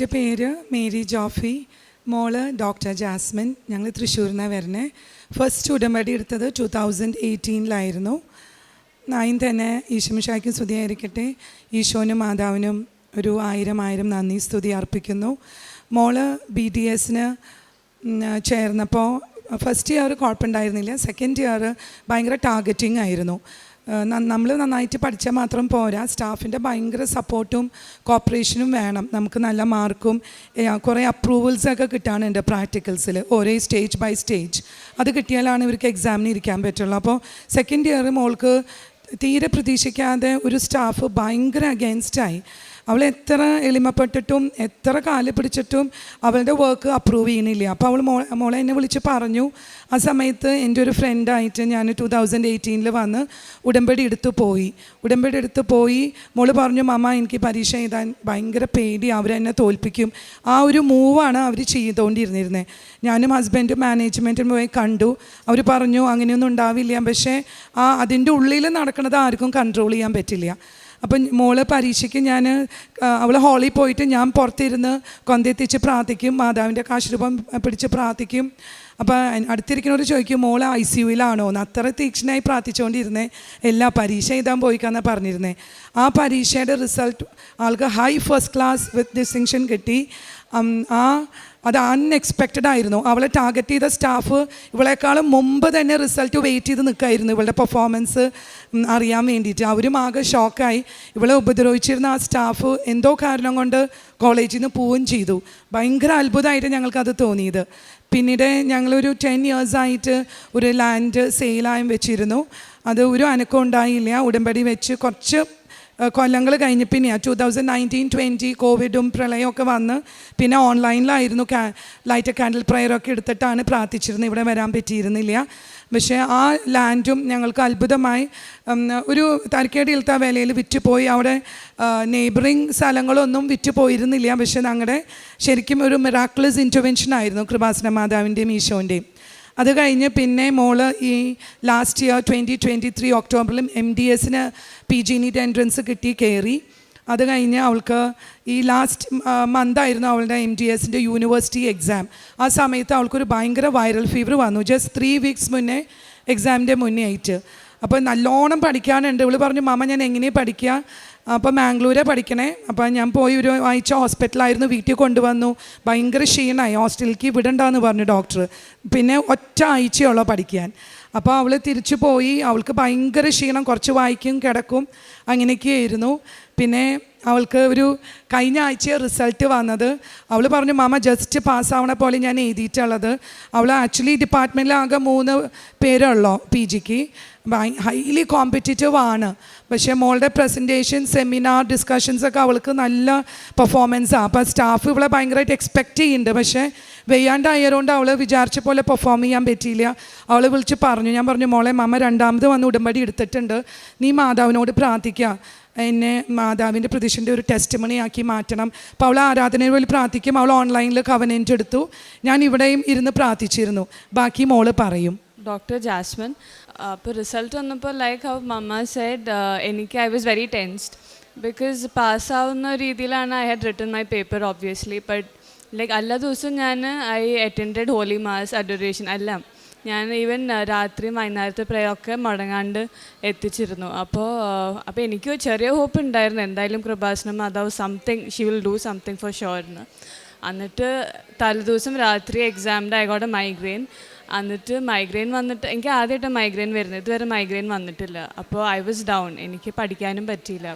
എന്റെ പേര് മേരി ജോഫി. മോൾ ഡോക്ടർ ജാസ്മിൻ. ഞങ്ങൾ തൃശ്ശൂരിൽ നിന്നാണ് വരുന്നത് ഫസ്റ്റ് ഉടമ്പടി എടുത്തത് ടു തൗസൻഡ് എയ്റ്റീനിലായിരുന്നു ആയും തന്നെ ഈശോമിഷായ്ക്കും സ്തുതിയായിരിക്കട്ടെ. ഈശോനും മാതാവിനും ഒരു ആയിരം ആയിരം നന്ദി സ്തുതി അർപ്പിക്കുന്നു. മോൾ ബി ഡി എസിന് ചേർന്നപ്പോൾ ഫസ്റ്റ് ഇയർ കുഴപ്പമുണ്ടായിരുന്നില്ല. സെക്കൻഡ് ഇയർ ഭയങ്കര ടാർഗറ്റിംഗ് ആയിരുന്നു. നമ്മൾ നന്നായിട്ട് പഠിച്ചാൽ മാത്രം പോരാ. സ്റ്റാഫിന്റെ ഭയങ്കര സപ്പോർട്ടും കോപ്പറേഷനും വേണം. നമുക്ക് നല്ല മാർക്കും കുറേ അപ്രൂവൽസൊക്കെ കിട്ടാനുണ്ട് പ്രാക്ടിക്കൽസിൽ ഓരോ സ്റ്റേജ് ബൈ സ്റ്റേജ്. അത് കിട്ടിയാലാണ് ഇവർക്ക് എക്സാമിന് ഇരിക്കാൻ പറ്റുള്ളൂ. അപ്പോൾ സെക്കൻഡ് ഇയർ മോൾക്ക് തീരെ പ്രതീക്ഷിക്കാതെ ഒരു സ്റ്റാഫ് ഭയങ്കര അഗെയിൻസ്റ്റായി അവൾ എത്ര എളിമപ്പെട്ടിട്ടും എത്ര കാൽ പിടിച്ചിട്ടും അവളുടെ വർക്ക് അപ്രൂവ് ചെയ്യണില്ല അപ്പോൾ അവൾ മോ മോളെ എന്നെ വിളിച്ച് പറഞ്ഞു ആ സമയത്ത് എന്റെ ഒരു ഫ്രണ്ടായിട്ട് ഞാൻ ടു തൗസൻഡ് എയ്റ്റീനിൽ വന്ന് ഉടമ്പടി എടുത്ത് പോയി. ഉടമ്പടി എടുത്ത് പോയി മോൾ പറഞ്ഞു മാമ എനിക്ക് പരീക്ഷ എഴുതാൻ ഭയങ്കര പേടി അവരെന്നെ തോൽപ്പിക്കും. ആ ഒരു മൂവാണ് അവർ ചെയ്തുകൊണ്ടിരുന്നിരുന്നത് ഞാനും ഹസ്ബൻഡും മാനേജ്മെന്റും പോയി കണ്ടു. അവർ പറഞ്ഞു അങ്ങനെയൊന്നും ഉണ്ടാവില്ല പക്ഷേ ആ അതിന്റെ ഉള്ളിൽ നടക്കുന്നത് ആർക്കും കൺട്രോൾ ചെയ്യാൻ പറ്റില്ല. അപ്പം മോൾ പരീക്ഷയ്ക്ക് ഞാൻ അവൾ ഹോളിൽ പോയിട്ട് ഞാൻ പുറത്തിരുന്ന് കൊന്തെത്തിച്ച് പ്രാർത്ഥിക്കും മാതാവിന്റെ കാശുരൂപം പിടിച്ച് പ്രാർത്ഥിക്കും. അപ്പോൾ അടുത്തിരിക്കുന്നവർ ചോദിക്കും മോൾ ഐ സി യുയിലാണോ എന്ന്. അത്ര തീക്ഷ്ണമായി പ്രാർത്ഥിച്ചുകൊണ്ടിരുന്നേ എല്ലാ പരീക്ഷ എഴുതാൻ പോയിക്കാന്നാണ് പറഞ്ഞിരുന്നേ. ആ പരീക്ഷയുടെ റിസൾട്ട് ആൾക്ക് high first class with distinction കിട്ടി. ആ അത് അൺഎക്സ്പെക്റ്റഡ് ആയിരുന്നു. അവളെ ടാർഗറ്റ് ചെയ്ത സ്റ്റാഫ് ഇവളെക്കാളും മുമ്പ് തന്നെ റിസൾട്ട് വെയിറ്റ് ചെയ്ത് നിൽക്കായിരുന്നു ഇവളുടെ പെർഫോമൻസ് അറിയാൻ വേണ്ടിയിട്ട്. അവരും ആകെ ഷോക്കായി ഇവളെ ഉപദ്രവിച്ചിരുന്ന ആ സ്റ്റാഫ് എന്തോ കാരണം കൊണ്ട് കോളേജിൽ നിന്ന് പോവുകയും ചെയ്തു. ഭയങ്കര അത്ഭുതമായിട്ട് ഞങ്ങൾക്കത് തോന്നിയത്. പിന്നീട് ഞങ്ങളൊരു ടെൻ ഇയേഴ്സായിട്ട് ഒരു ലാൻഡ് സെയിലായും വെച്ചിരുന്നു. അത് ഒരു അനക്കം ഉണ്ടായില്ല. ഉടമ്പടി വെച്ച് കുറച്ച് കൊല്ലങ്ങൾ കഴിഞ്ഞ് പിന്നെ ടു തൗസൻഡ് നയന്റീൻ ട്വന്റി കോവിഡും പ്രളയമൊക്കെ വന്ന് പിന്നെ ഓൺലൈനിലായിരുന്നു കാ ലൈറ്റ് കാൻഡിൽ പ്രയറൊക്കെ എടുത്തിട്ടാണ് പ്രാർത്ഥിച്ചിരുന്നത്. ഇവിടെ വരാൻ പറ്റിയിരുന്നില്ല. പക്ഷേ ആ ലാൻഡും ഞങ്ങൾക്ക് അത്ഭുതമായി ഒരു തരക്കേടിയിലത്തെ വിലയിൽ വിറ്റുപോയി. അവിടെ നെയ്ബറിങ് സ്ഥലങ്ങളൊന്നും വിറ്റ് പോയിരുന്നില്ല പക്ഷേ ഞങ്ങളുടെ ശരിക്കും ഒരു മിറാക്ലസ് ഇന്റർവെൻഷൻ ആയിരുന്നു കൃപാസന മാതാവിന്റെയും ഈശോന്റെയും. അത് കഴിഞ്ഞ് പിന്നെ മോൾ ഈ last year twenty twenty three ഒക്ടോബറിലും M D എസിന് പി ജി നീറ്റ് എൻട്രൻസ് കിട്ടി കയറി അത് കഴിഞ്ഞ് അവൾക്ക് ഈ ലാസ്റ്റ് മന്തായിരുന്നു അവളുടെ എം ഡി എസിന്റെ യൂണിവേഴ്സിറ്റി എക്സാം ആ സമയത്ത് അവൾക്കൊരു ഭയങ്കര വൈറൽ ഫീവർ വന്നു. ജസ്റ്റ് ത്രീ വീക്സ് മുന്നേ എക്സാമിന്റെ മുന്നേ ആയിട്ട്. അപ്പോൾ നല്ലോണം പഠിക്കാനുണ്ട്. ഇവൾ പറഞ്ഞു മാമ ഞാൻ എങ്ങനെയാണ് പഠിക്കുക അപ്പോൾ മാംഗ്ലൂരെ പഠിക്കണേ. അപ്പോൾ ഞാൻ പോയി ഒരു ആഴ്ച ഹോസ്പിറ്റലായിരുന്നു വീട്ടിൽ കൊണ്ടുവന്നു. ഭയങ്കര ക്ഷീണമായി ഹോസ്റ്റലിലേക്ക് വിടണ്ടെന്ന് പറഞ്ഞു ഡോക്ടർ പിന്നെ ഒറ്റ ആഴ്ചയുള്ളൂ പഠിക്കാൻ. അപ്പോൾ അവൾ തിരിച്ചു പോയി. അവൾക്ക് ഭയങ്കര ക്ഷീണം. കുറച്ച് വായിക്കും കിടക്കും അങ്ങനെയൊക്കെയായിരുന്നു. പിന്നെ അവൾക്ക് ഒരു കഴിഞ്ഞ ആഴ്ച റിസൾട്ട് വന്നത്. അവൾ പറഞ്ഞു മാമ ജസ്റ്റ് പാസ്സാവണ പോലെ ഞാൻ എഴുതിയിട്ടുള്ളത്. അവൾ ആക്ച്വലി ഡിപ്പാർട്ട്മെന്റിലാകെ മൂന്ന് പേരുള്ളോ പി ജിക്ക്. ഹൈലി കോമ്പറ്റിറ്റീവ് ആണ്. പക്ഷേ മോളുടെ പ്രസന്റേഷൻ സെമിനാർ ഡിസ്കഷൻസ് ഒക്കെ അവൾക്ക് നല്ല പെർഫോമൻസാണ് അപ്പോൾ സ്റ്റാഫ് ഇവളെ ഭയങ്കരമായിട്ട് എക്സ്പെക്റ്റ് ചെയ്യുന്നുണ്ട് പക്ഷേ വെയ്യാണ്ടായതുകൊണ്ട് അവൾ വിചാരിച്ച പോലെ പെർഫോം ചെയ്യാൻ പറ്റിയില്ല. അവൾ വിളിച്ച് പറഞ്ഞു. ഞാൻ പറഞ്ഞു മോളെ മമ്മ രണ്ടാമത് വന്ന് ഉടമ്പടി എടുത്തിട്ടുണ്ട്. നീ മാതാവിനോട് പ്രാർത്ഥിക്കുക എന്നെ മാതാവിന്റെ പ്രതിഷ്ഠന്റെ ഒരു ടെസ്റ്റ് മണിയാക്കി മാറ്റണം. അപ്പോൾ അവൾ ആരാധനയിൽ വേണ്ടി പ്രാർത്ഥിക്കും. അവൾ ഓൺലൈനിൽ കവനന്റ് എടുത്തു. ഞാൻ ഇവിടെയും ഇരുന്ന് പ്രാർത്ഥിച്ചിരുന്നു. ബാക്കി മോൾ പറയും. ഡോക്ടർ ജാസ്മിൻ അപ്പോൾ റിസൾട്ട് വന്നപ്പോൾ ലൈക്ക് ഹൗ മമ്മ സെഡ് എനിക്ക് I was very tensed because പാസ്സാവുന്ന രീതിയിലാണ് I had written my paper obviously but like എല്ലാ ദിവസവും ഞാൻ I attended holy mass adoration എല്ലാം. ഞാൻ ഈവൻ രാത്രി വൈകുന്നേരത്തെ പ്രയൊക്കെ മുടങ്ങാണ്ട് എത്തിച്ചിരുന്നു. അപ്പോൾ അപ്പോൾ എനിക്ക് ചെറിയ ഹോപ്പ് ഉണ്ടായിരുന്നു. എന്തായാലും കൃപാസനം മാതാവ് something she will do something for ഷുവറിന് എന്നിട്ട് തലേദിവസം രാത്രി എക്സാമിന്റെ ആയിക്കോട്ടെ മൈഗ്രെയിൻ എന്നിട്ട് മൈഗ്രെയിൻ വന്നിട്ട് എനിക്ക് ആദ്യമായിട്ട് മൈഗ്രെയിൻ വരുന്നത്. ഇതുവരെ മൈഗ്രെയിൻ വന്നിട്ടില്ല. അപ്പോൾ ഐ വാസ് ഡൗൺ എനിക്ക് പഠിക്കാനും പറ്റിയില്ല.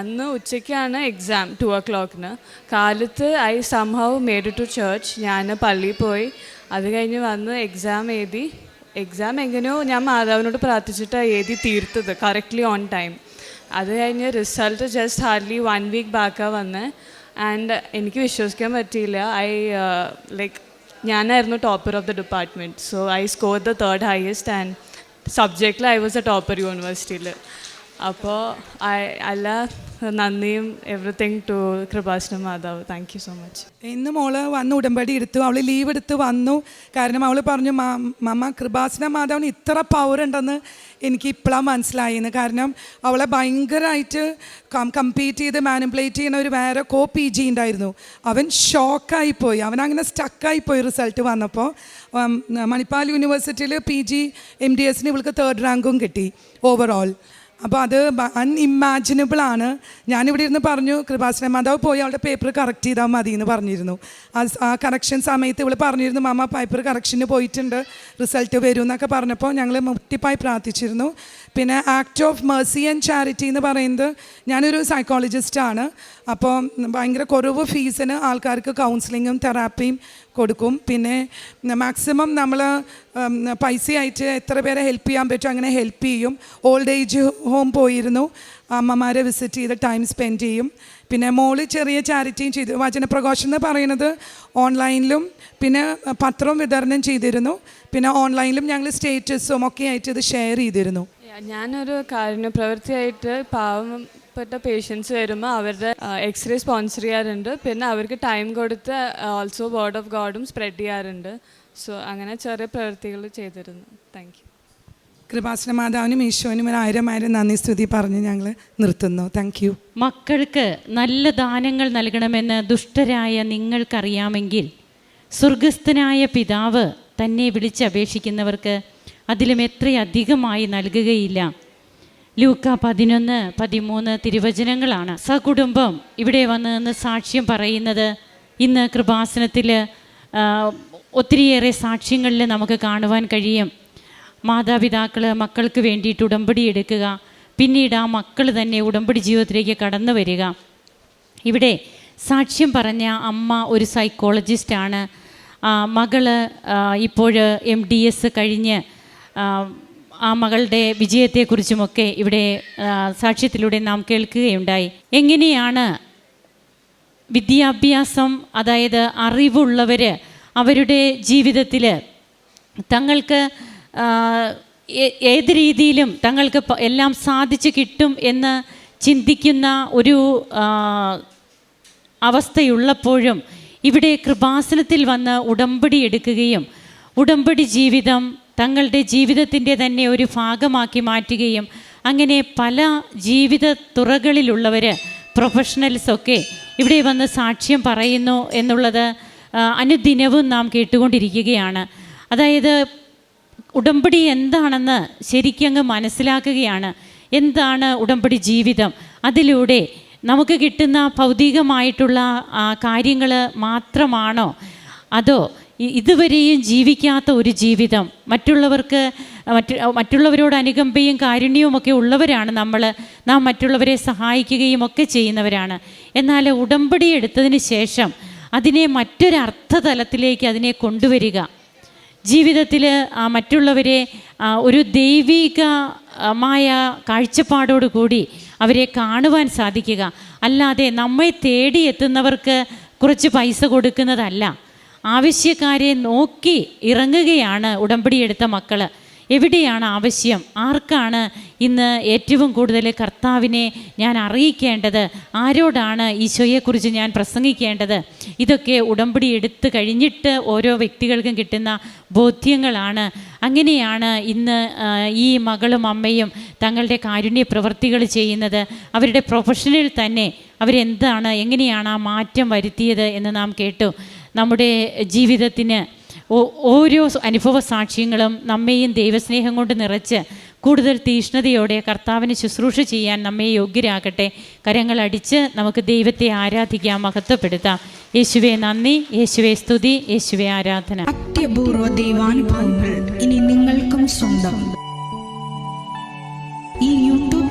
അന്ന് ഉച്ചയ്ക്കാണ് എക്സാം ടു ഓ ക്ലോക്കിന് കാലത്ത് I somehow made to church ഞാൻ പള്ളിയിൽ പോയി. അത് കഴിഞ്ഞ് വന്ന് എക്സാം എഴുതി. എക്സാം എങ്ങനെയോ ഞാൻ മാതാവിനോട് പ്രാർത്ഥിച്ചിട്ടാണ് എഴുതി തീർത്തത്. കറക്റ്റ്ലി ഓൺ ടൈം അത് കഴിഞ്ഞ് result just hardly one week ബാക്കാണ് വന്നത് ആൻഡ് എനിക്ക് വിശ്വസിക്കാൻ പറ്റിയില്ല. ഐ ലൈക്ക് ഞാനായിരുന്നു topper of the department so I score the third highest and സബ്ജക്റ്റിൽ I was a topper യൂണിവേഴ്സിറ്റിയിൽ അപ്പോൾ അല്ല നന്ദിയും എവറിത്തിങ് ടു കൃപാശ്ന മാതാവ്. താങ്ക് യു സോ മച്ച് ഇന്ന് മോൾ വന്ന് ഉടമ്പടി എടുത്തു. അവൾ ലീവ് എടുത്ത് വന്നു. കാരണം അവൾ പറഞ്ഞു "മാ- മമ്മ കൃപാസന മാതാവിന് ഇത്ര പവർ ഉണ്ടെന്ന് എനിക്ക് ഇപ്പോഴാണ് മനസ്സിലായിന്ന്. കാരണം അവളെ ഭയങ്കരമായിട്ട് കമ്പീറ്റ് ചെയ്ത് മാനിപ്പുലേറ്റ് ചെയ്യുന്ന ഒരു വേറെ കോ പി ജി ഉണ്ടായിരുന്നു. അവൻ ഷോക്കായിപ്പോയി അവൻ അങ്ങനെ സ്റ്റക്കായിപ്പോയി റിസൾട്ട് വന്നപ്പോൾ മണിപ്പാൽ യൂണിവേഴ്സിറ്റിയിൽ പി ജി എം ഡി എസിന് ഇവൾക്ക് തേർഡ് റാങ്കും കിട്ടി. ഓവറോൾ അപ്പോൾ അത് അൺഇമാജിനബിൾ ആണ്. ഞാനിവിടെ ഇരുന്ന് പറഞ്ഞു കൃപാസന മാതാവ് പോയി അവളുടെ പേപ്പർ കറക്റ്റ് ചെയ്താൽ മതി എന്ന് പറഞ്ഞിരുന്നു ആ കറക്ഷൻ സമയത്ത് ഇവൾ പറഞ്ഞിരുന്നു മാമ പേപ്പർ കറക്ഷന് പോയിട്ടുണ്ട് റിസൾട്ട് വരും എന്നൊക്കെ പറഞ്ഞപ്പോൾ ഞങ്ങൾ മുട്ടിപ്പായി പ്രാർത്ഥിച്ചിരുന്നു. പിന്നെ act of mercy and charity എന്ന് പറയുന്നത് ഞാനൊരു സൈക്കോളജിസ്റ്റാണ് അപ്പോൾ ഭയങ്കര കുറവ് ഫീസിന് ആൾക്കാർക്ക് കൗൺസിലിങ്ങും തെറാപ്പിയും കൊടുക്കും. പിന്നെ മാക്സിമം നമ്മൾ പൈസ പൈസയായിട്ട് എത്ര പേരെ ഹെൽപ്പ് ചെയ്യാൻ പറ്റും അങ്ങനെ ഹെൽപ്പ് ചെയ്യും. ഓൾഡ് ഏജ് ഹോം പോയിരുന്നു. അമ്മമാരെ വിസിറ്റ് ചെയ്ത് ടൈം സ്പെൻഡ് ചെയ്യും. പിന്നെ മോൾ ചെറിയ ചാരിറ്റിയും ചെയ്തു. വചനപ്രഘോഷം എന്ന് പറയുന്നത് ഓൺലൈനിലും പിന്നെ പത്രവും വിതരണം ചെയ്തിരുന്നു. പിന്നെ ഓൺലൈനിലും ഞങ്ങൾ സ്റ്റേറ്റസും ഒക്കെ ആയിട്ട് ഇത് ഷെയർ ചെയ്തിരുന്നു. ഞാനൊരു കാരുണ്യ പ്രവൃത്തിയായിട്ട് പാവപ്പെട്ട പേഷ്യൻസ് വരുമ്പോൾ അവരുടെ എക്സ്റേ സ്പോൺസർ ചെയ്യാറുണ്ട്. പിന്നെ അവർക്ക് ടൈം കൊടുത്ത് ഓൾസോ വേർഡ് ഓഫ് ഗോഡും സ്പ്രെഡ് ചെയ്യാറുണ്ട്. സോ അങ്ങനെ ചെറിയ പ്രവൃത്തികൾ ചെയ്തിരുന്നു. താങ്ക് യു കൃപാസന മാതാവിനും ഈശോനും ഒരു ആയിരം ആയിരം നന്ദി സ്തുതി പറഞ്ഞ് ഞങ്ങൾ നിർത്തുന്നു. താങ്ക് യു മക്കൾക്ക് നല്ല ദാനങ്ങൾ നൽകണമെന്ന് ദുഷ്ടരായ നിങ്ങൾക്കറിയാമെങ്കിൽ സ്വർഗസ്ഥനായ പിതാവ് തന്നെ വിളിച്ചപേക്ഷിക്കുന്നവർക്ക് അതിലും എത്രയധികമായി നൽകുകയില്ല. ലൂക്ക പതിനൊന്ന് പതിമൂന്ന് തിരുവചനങ്ങളാണ്. സകുടുംബം ഇവിടെ വന്ന് നിന്ന് സാക്ഷ്യം പറയുന്നത് ഇന്ന് കൃപാസനത്തിൽ ഒത്തിരിയേറെ സാക്ഷ്യങ്ങളിൽ നമുക്ക് കാണുവാൻ കഴിയും. മാതാപിതാക്കൾ മക്കൾക്ക് വേണ്ടിയിട്ട് ഉടമ്പടി എടുക്കുക. പിന്നീട് ആ മക്കൾ തന്നെ ഉടമ്പടി ജീവിതത്തിലേക്ക് കടന്നു വരിക. ഇവിടെ സാക്ഷ്യം പറഞ്ഞ അമ്മ ഒരു സൈക്കോളജിസ്റ്റാണ് മകൾ ഇപ്പോൾ എം ഡി എസ് കഴിഞ്ഞ് ആ, മകളുടെ വിജയത്തെക്കുറിച്ചുമൊക്കെ ഇവിടെ സാക്ഷ്യത്തിലൂടെ നാം കേൾക്കുകയുണ്ടായി. എങ്ങനെയാണ് വിദ്യാഭ്യാസം അതായത് അറിവുള്ളവർ അവരുടെ ജീവിതത്തിൽ തങ്ങൾക്ക് ഏത് രീതിയിലും തങ്ങൾക്ക് എല്ലാം സാധിച്ചു കിട്ടും എന്ന് ചിന്തിക്കുന്ന ഒരു അവസ്ഥയുള്ളപ്പോഴും ഇവിടെ കൃപാസനത്തിൽ വന്ന് ഉടമ്പടി എടുക്കുകയും ഉടമ്പടി ജീവിതം തങ്ങളുടെ ജീവിതത്തിന്റെ തന്നെ ഒരു ഭാഗമാക്കി മാറ്റുകയും അങ്ങനെ പല ജീവിത തുറകളിലുള്ളവർ പ്രൊഫഷണൽസൊക്കെ ഇവിടെ വന്ന് സാക്ഷ്യം പറയുന്നു എന്നുള്ളത് അനുദിനവും നാം കേട്ടുകൊണ്ടിരിക്കുകയാണ്. അതായത് ഉടമ്പടി എന്താണെന്ന് ശരിക്കങ്ങ് മനസ്സിലാക്കുകയാണ്. എന്താണ് ഉടമ്പടി ജീവിതം? അതിലൂടെ നമുക്ക് കിട്ടുന്ന ഭൗതികമായിട്ടുള്ള കാര്യങ്ങൾ മാത്രമാണോ? അതോ ഇതുവരെയും ജീവിക്കാത്ത ഒരു ജീവിതം. മറ്റുള്ളവർക്ക് മറ്റു മറ്റുള്ളവരോട് അനുകമ്പയും കാരുണ്യവും ഒക്കെ ഉള്ളവരാണ് നമ്മൾ നാം മറ്റുള്ളവരെ സഹായിക്കുകയും ഒക്കെ ചെയ്യുന്നവരാണ്. എന്നാൽ ഉടമ്പടി എടുത്തതിന് ശേഷം അതിനെ മറ്റൊരർത്ഥതലത്തിലേക്ക് അതിനെ കൊണ്ടുവരിക. ജീവിതത്തിൽ മറ്റുള്ളവരെ ഒരു ദൈവികമായ കാഴ്ചപ്പാടോടു കൂടി അവരെ കാണുവാൻ സാധിക്കുക. അല്ലാതെ നമ്മെ തേടിയെത്തുന്നവർക്ക് കുറച്ച് പൈസ കൊടുക്കുന്നതല്ല. ആവശ്യക്കാരെ നോക്കി ഇറങ്ങുകയാണ് ഉടമ്പടി എടുത്ത മക്കൾ എവിടെയാണ് ആവശ്യം? ആർക്കാണ് ഇന്ന് ഏറ്റവും കൂടുതൽ കർത്താവിനെ ഞാൻ അറിയിക്കേണ്ടത്? ആരോടാണ് ഈശോയെക്കുറിച്ച് ഞാൻ പ്രസംഗിക്കേണ്ടത്? ഇതൊക്കെ ഉടമ്പടി എടുത്തു കഴിഞ്ഞിട്ട് ഓരോ വ്യക്തികൾക്കും കിട്ടുന്ന ബോധ്യങ്ങളാണ്. അങ്ങനെയാണ് ഇന്ന് ഈ മകളും അമ്മയും തങ്ങളുടെ കാരുണ്യ പ്രവൃത്തികൾ ചെയ്യുന്നത്. അവരുടെ പ്രൊഫഷനിൽ തന്നെ അവരെന്താണ് എങ്ങനെയാണ് ആ മാറ്റം വരുത്തിയത് എന്ന് നാം കേട്ടു. നമ്മുടെ ജീവിതത്തിന് ഓരോ അനുഭവ സാക്ഷ്യങ്ങളും നമ്മെയും ദൈവസ്നേഹം കൊണ്ട് നിറച്ച് കൂടുതൽ തീഷ്ണതയോടെ കർത്താവിന് ശുശ്രൂഷ ചെയ്യാൻ നമ്മെ യോഗ്യരാകട്ടെ. കരങ്ങളടിച്ച് നമുക്ക് ദൈവത്തെ ആരാധിക്കാം മഹത്വപ്പെടുത്താം. യേശുവെ നന്ദി. യേശുവെ സ്തുതി. യേശുവെ ആരാധന. അത്യപൂർവ ദൈവാനുഭവങ്ങൾ ഇനി നിങ്ങൾക്കും സ്വന്തം. ഈ യൂട്യൂബ്